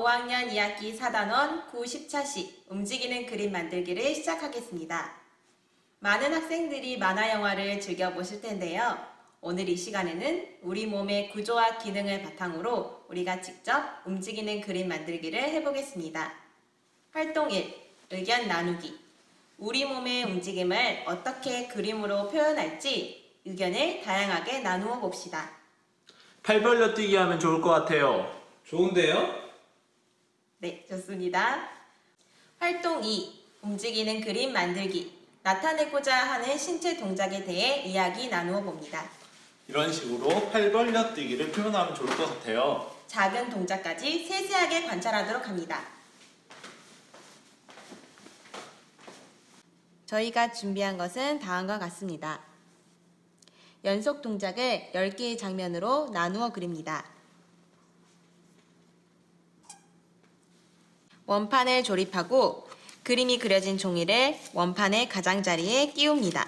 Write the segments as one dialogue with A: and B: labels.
A: 5학년 2학기 4단원 90차시 움직이는 그림 만들기를 시작하겠습니다. 많은 학생들이 만화 영화를 즐겨보실 텐데요. 오늘 이 시간에는 우리 몸의 구조와 기능을 바탕으로 우리가 직접 움직이는 그림 만들기를 해보겠습니다. 활동 1. 의견 나누기. 우리 몸의 움직임을 어떻게 그림으로 표현할지 의견을 다양하게 나누어 봅시다.
B: 팔 벌려 뛰기 하면 좋을 것 같아요.
C: 좋은데요?
A: 네, 좋습니다. 활동 2. 움직이는 그림 만들기. 나타내고자 하는 신체 동작에 대해 이야기 나누어 봅니다.
B: 이런 식으로 팔 벌려 뛰기를 표현하면 좋을 것 같아요.
A: 작은 동작까지 세세하게 관찰하도록 합니다. 저희가 준비한 것은 다음과 같습니다. 연속 동작을 10개의 장면으로 나누어 그립니다. 원판을 조립하고 그림이 그려진 종이를 원판의 가장자리에 끼웁니다.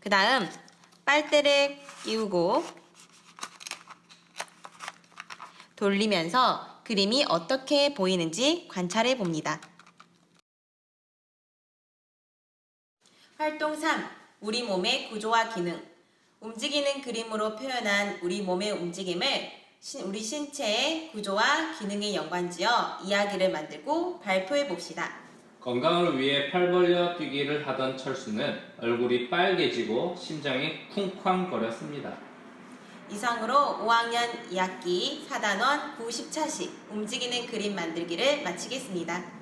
A: 그 다음 빨대를 끼우고 돌리면서 그림이 어떻게 보이는지 관찰해 봅니다. 활동 3. 우리 몸의 구조와 기능. 움직이는 그림으로 표현한 우리 몸의 움직임을 신- 우리 신체의 구조와 기능에 연관지어 이야기를 만들고 발표해 봅시다.
C: 건강을 위해 팔 벌려 뛰기를 하던 철수는 얼굴이 빨개지고 심장이 쿵쾅거렸습니다.
A: 이상으로 5학년 2학기 4단원 90차식 움직이는 그림 만들기를 마치겠습니다.